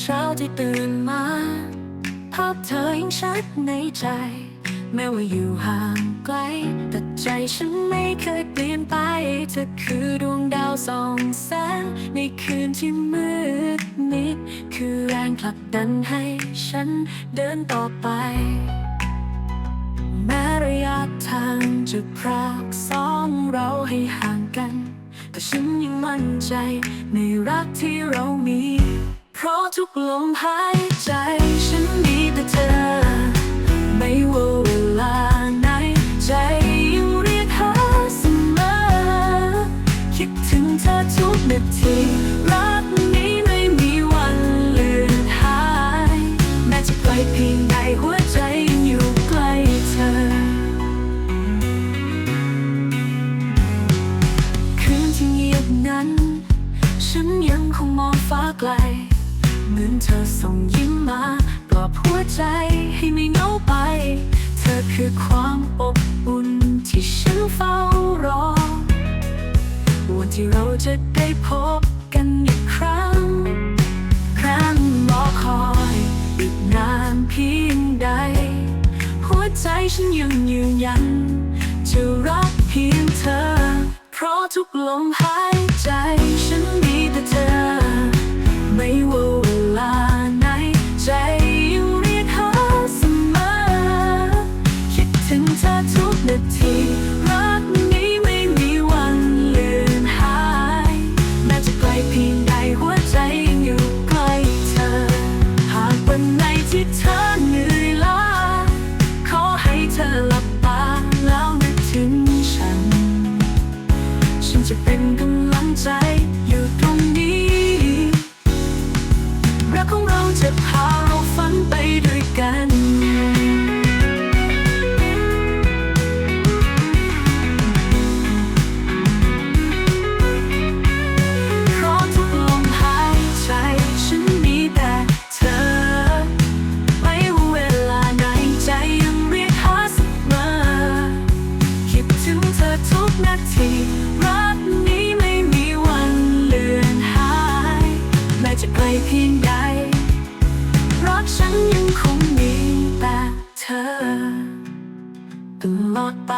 เช้าที่ตื่นมาภาพเธอยังชัดในใจ แม้ว่าอยู่ห่างไกล แต่ใจฉันไม่เคยเปลี่ยนไป เธอคือดวงดาวส่องแสงในคืนที่มืดมิด คือแรงผลักดันให้ฉันเดินต่อไป แม้ระยะทางจะพรากสองเราให้ห่างกัน แต่ฉันยังมั่นใจในรักที่เรามี เพราะทุกลมหายใจฉันมีแต่เธอ ไม่ว่าเวลาไหนใจยังเรียกหาเสมอ คิดถึงเธอทุกนาทีรักนี้ไม่มีวันเลือนหาย แม้จะไกลเพียงใดหัวใจยังอยู่ใกล้เธอ คืนที่เงียบนั้น ฉันยังคงมองฟ้าไกล เหมือนเธอส่งยิ้มมาปลอบหัวใจให้ไม่เหงาไป เธอคือความอบอุ่นที่ฉันเฝ้ารอ วันที่เราจะได้พบกันอีกครั้ง ครั้งรอคอยอีกนานเพียงใด หัวใจฉันยังยืนยัน จะรักเพียงเธอ เพราะทุกลมหายใจฉัน เพีราะฉันยังคงมีแต่เธอตลอดไป